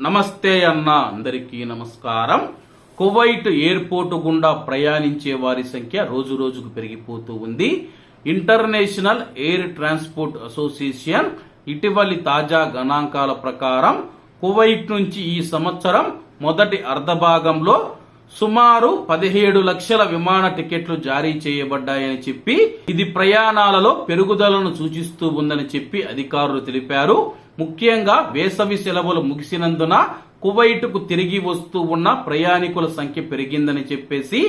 నమస్తే అన్న అందరికీ నమస్కారం. కువైట్ ఎయిర్పోర్ట్ గుండా ప్రయాణించే వారి సంఖ్య రోజు రోజుకు పెరిగిపోతూ ఉంది. ఇంటర్నేషనల్ ఎయిర్ ట్రాన్స్పోర్ట్ అసోసియేషన్ ఇటీవలి తాజా గణాంకాల ప్రకారం కువైట్ నుంచి ఈ సంవత్సరం మొదటి అర్ధభాగంలో సుమారు పదిహేడు లక్షల విమాన టికెట్లు జారీ చేయబడ్డాయని చెప్పి ఇది ప్రయాణాలలో పెరుగుదలను సూచిస్తూ ఉందని చెప్పి అధికారులు తెలిపారు. ముఖ్యంగా వేసవి సెలవులు ముగిసినందున కువైట్కు తిరిగి వస్తూ ఉన్న ప్రయాణికుల సంఖ్య పెరిగిందని చెప్పేసి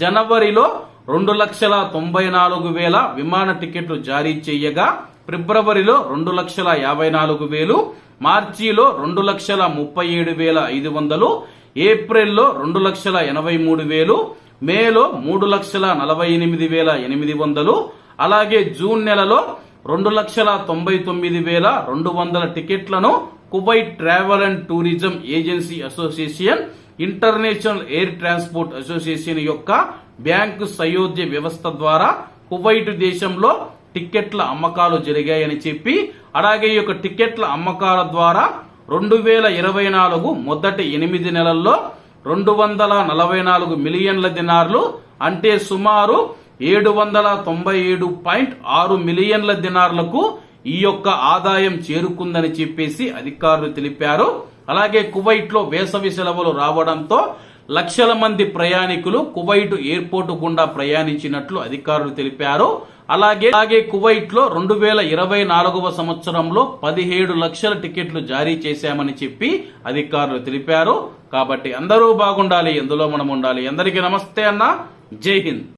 జనవరిలో రెండు లక్షల తొంభై నాలుగు వేల విమాన టికెట్లు జారీ చేయగా ఫిబ్రవరిలో రెండు లక్షల యాభై నాలుగు వేలు మార్చిలో రెండు లక్షల ముప్పై ఏడు వేల ఐదు వందలు ఏప్రిల్లో రెండు లక్షల ఎనభై మూడు వేలు మేలో మూడు లక్షల నలభై ఎనిమిది వేల ఎనిమిది వందలు అలాగే జూన్ నెలలో రెండు లక్షల తొంభై తొమ్మిది వేల రెండు వందల టికెట్లను Kuwait travel and tourism agency association international air transport association యొక్క బ్యాంకు సయోధ్య వ్యవస్థ ద్వారా కువైట్ దేశంలో టిక్కెట్ల అమ్మకాలు జరిగాయని చెప్పి అలాగే ఈ యొక్క టిక్కెట్ల అమ్మకాల ద్వారా రెండు వేల ఇరవై నాలుగు మొదటి ఎనిమిది నెలల్లో రెండు వందల నలభై నాలుగు మిలియన్ల దినార్లు అంటే సుమారు ఏడు వందల తొంభై ఏడు పాయింట్ ఆరు మిలియన్ల దినార్లకు ఈ యొక్క ఆదాయం చేరుకుందని చెప్పేసి అధికారులు తెలిపారు. అలాగే కువైట్లో వేసవి సెలవులు రావడంతో లక్షల మంది ప్రయాణికులు కువైట్ ఎయిర్పోర్టు గుండా ప్రయాణించినట్లు అధికారులు తెలిపారు. అలాగే అలాగే కువైట్లో రెండు వేల ఇరవై నాలుగవ సంవత్సరంలో పదిహేడు లక్షల టికెట్లు జారీ చేశామని చెప్పి అధికారులు తెలిపారు. కాబట్టి అందరూ బాగుండాలి ఎందులో మనం ఉండాలి. అందరికీ నమస్తే అన్న. జై హింద్.